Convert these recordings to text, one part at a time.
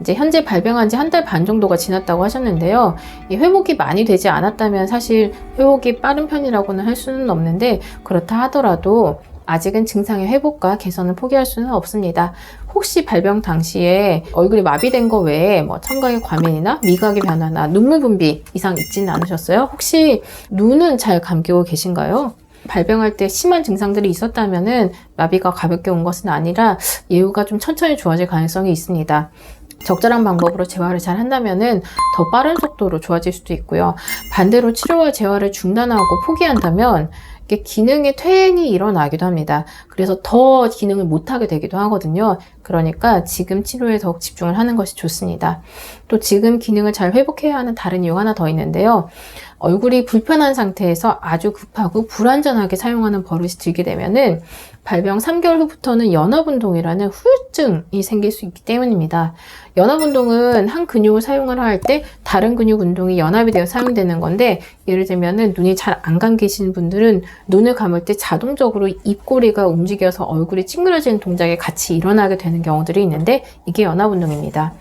이제 현재 발병한 지 한 달 반 정도가 지났다고 하셨는데요. 이 회복이 많이 되지 않았다면 사실 회복이 빠른 편이라고는 할 수는 없는데 그렇다 하더라도 아직은 증상의 회복과 개선을 포기할 수는 없습니다. 혹시 발병 당시에 얼굴이 마비된 거 외에 뭐 청각의 과민이나 미각의 변화나 눈물 분비 이상 있지는 않으셨어요? 혹시 눈은 잘 감기고 계신가요? 발병할 때 심한 증상들이 있었다면은 마비가 가볍게 온 것은 아니라 예후가 좀 천천히 좋아질 가능성이 있습니다. 적절한 방법으로 재활을 잘 한다면은 더 빠른 속도로 좋아질 수도 있고요. 반대로 치료와 재활을 중단하고 포기한다면 기능의 퇴행이 일어나기도 합니다. 그래서 더 기능을 못하게 되기도 하거든요. 그러니까 지금 치료에 더욱 집중을 하는 것이 좋습니다. 또 지금 기능을 잘 회복해야 하는 다른 이유 하나 더 있는데요. 얼굴이 불편한 상태에서 아주 급하고 불안전하게 사용하는 버릇이 들게 되면은 발병 3개월 후부터는 연합운동이라는 후유증이 생길 수 있기 때문입니다. 연합운동은 한 근육을 사용을 할 때 다른 근육 운동이 연합이 되어 사용되는 건데 예를 들면은 눈이 잘 안 감기시는 분들은 눈을 감을 때 자동적으로 입꼬리가 움직여서 얼굴이 찡그려지는 동작이 같이 일어나게 되는 경우들이 있는데 이게 연합운동입니다.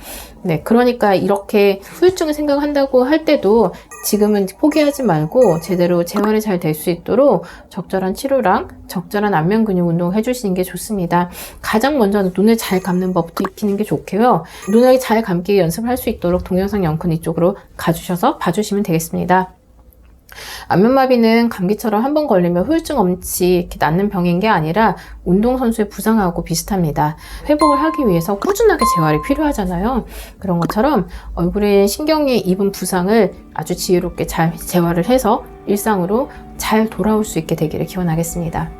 네, 그러니까 이렇게 후유증을 생각한다고 할 때도 지금은 포기 하지 말고 제대로 재활이 잘 될 수 있도록 적절한 치료랑 적절한 안면 근육 운동을 해주시는 게 좋습니다. 가장 먼저는 눈을 잘 감는 법부터 익히는 게 좋고요. 눈을 잘 감기 연습을 할 수 있도록 동영상 영상 이쪽으로 가주셔서 봐주시면 되겠습니다. 안면마비는 감기처럼 한 번 걸리면 후유증 없이 이렇게 낫는 병인 게 아니라 운동선수의 부상하고 비슷합니다. 회복을 하기 위해서 꾸준하게 재활이 필요하잖아요. 그런 것처럼 얼굴에 신경이 입은 부상을 아주 지혜롭게 잘 재활을 해서 일상으로 잘 돌아올 수 있게 되기를 기원하겠습니다.